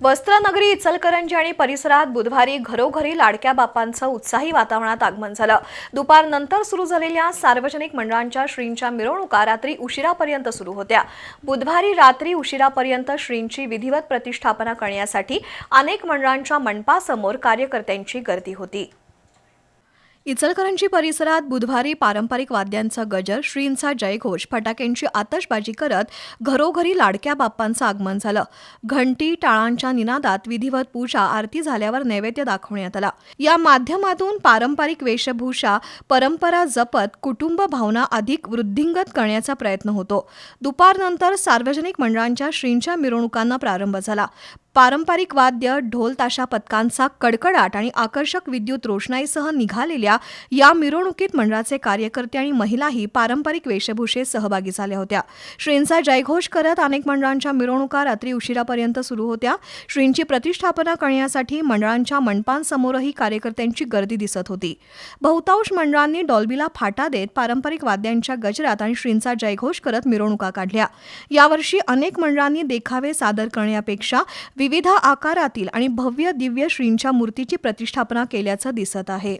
वस्त्रनगरी इचलकरंजी आणि परिसरात बुधवारी घरोघरी लाडक्या बापांचं उत्साही वातावरणात आगमन झालं. दुपारनंतर सुरू झालेल्या सार्वजनिक मंडळांच्या श्रींच्या मिरवणुका रात्री उशिरापर्यंत सुरू होत्या. बुधवारी रात्री उशिरापर्यंत श्रींची विधिवत प्रतिष्ठापना करण्यासाठी अनेक मंडळांच्या मंडपासमोर कार्यकर्त्यांची गर्दी होती. इचलकरंजी परिसरात बुधवारी पारंपरिक वाद्यांचा गजर श्रींचा जयघोष फटाक्यांची आतषबाजी करत घरोघरी लाडक्या बाप्पांचं आगमन झालं. घंटी टाळांच्या निनादात विधिवत पूजा आरती झाल्यावर नैवेद्य दाखवण्यात आला. या माध्यमातून पारंपरिक वेशभूषा परंपरा जपत कुटुंब भावना अधिक वृद्धिंगत करण्याचा प्रयत्न होतो. दुपारनंतर सार्वजनिक मंडळांच्या श्रींच्या मिरवणुकांना प्रारंभ झाला. पारंपरिक वाद्य ढोल ताशा पथकांचा कडकडाट आणि आकर्षक विद्युत रोषणाईसह निघालेल्या या मिरवणुकीत मंडळाचे कार्यकर्ते आणि महिलाही पारंपरिक वेशभूषेत सहभागी झाल्या होत्या. श्रींचा जयघोष करत अनेक मंडळांच्या मिरवणुका रात्री उशिरापर्यंत सुरू होत्या. श्रींची प्रतिष्ठापना करण्यासाठी मंडळांच्या मंडपांसमोरही कार्यकर्त्यांची गर्दी दिसत होती. बहुतांश मंडळांनी डॉल्बीला फाटा देत पारंपरिक वाद्यांच्या गजरात आणि श्रींचा जयघोष करत मिरवणुका काढल्या. यावर्षी अनेक मंडळांनी देखावे सादर करण्यापेक्षा विविध आकारातील आणि भव्य दिव्य श्रींच्या मूर्तीची प्रतिष्ठापना केल्याचं दिसत आहे.